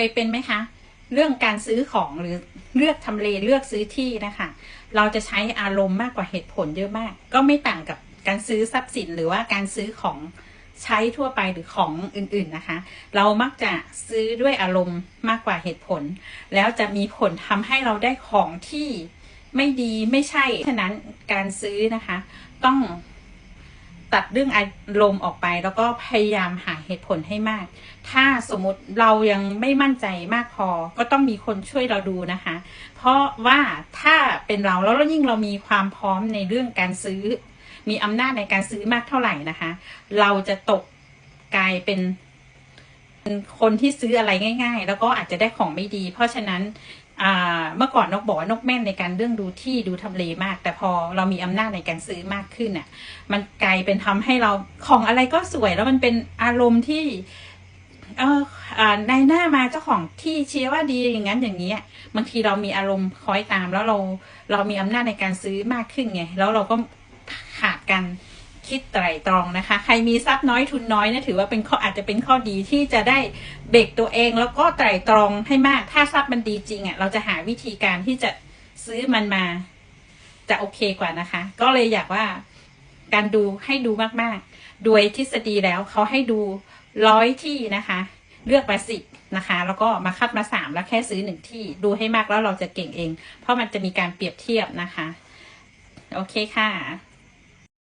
เคยเป็นไหมคะ เรื่องการซื้อของหรือเลือกทำเลเลือกซื้อที่นะคะ เราจะใช้อารมณ์มากกว่าเหตุผลเยอะมาก ก็ไม่ต่างกับการซื้อทรัพย์สินหรือว่าการซื้อของใช้ทั่วไปหรือของอื่นๆนะคะ เรามักจะซื้อด้วยอารมณ์มากกว่าเหตุผล แล้วจะมีผลทำให้เราได้ของที่ไม่ดีไม่ใช่ ฉะนั้นการซื้อนะคะ ต้อง ตัดเรื่องอารมณ์ออกไป แล้วก็พยายามหาเหตุผลให้มาก ถ้าสมมติเรายังไม่มั่นใจมากพอ ก็ต้องมีคนช่วยเราดูนะคะ เพราะว่าถ้าเป็นเราแล้วยิ่งเรามีความพร้อมในเรื่องการซื้อ มีอำนาจในการซื้อมากเท่าไหร่นะคะ เราจะตกกลายเป็นคนที่ซื้ออะไรง่าย ๆ แล้วก็อาจจะได้ของไม่ดี เพราะฉะนั้น เมื่อก่อนนกบอกว่านกแม่นในการเรื่องดูที่ดูทำเลมาก แต่พอเรามีอำนาจในการซื้อมากขึ้นน่ะ มันกลายเป็นทำให้เราของอะไรก็สวยแล้วมันเป็นอารมณ์ที่ เออในหน้ามาเจ้าของที่เชียร์ว่าดีอย่างนั้นอย่างนี้บางทีเรามีอารมณ์คอยตามแล้วเราเรามีอำนาจในการซื้อมากขึ้นไงแล้วเราก็ขาดการ คิดไตร่ตรองนะคะ ใครมีทรัพย์น้อยทุนน้อยนะถือว่าเป็นข้ออาจจะเป็นข้อดีที่จะได้เบรกตัวเอง แล้วก็ไตร่ตรองให้มาก ถ้าทรัพย์มันดีจริงอะ่ะเราจะหาวิธีการที่จะซื้อมันมา จะโอเคกว่านะคะ ก็เลยอยากว่าการดูให้ดูมากๆ โดยทฤษฎีแล้วเขาให้ดูร้อยที่นะคะ เลือกมาสิบนะคะ แล้วก็มาคัดมาสามแล้วแค่ซื้อหนึ่งที่ดูให้มากแล้วเราจะเก่งเอง เพราะมันจะมีการเปรียบเทียบนะคะ โอเคค่ะ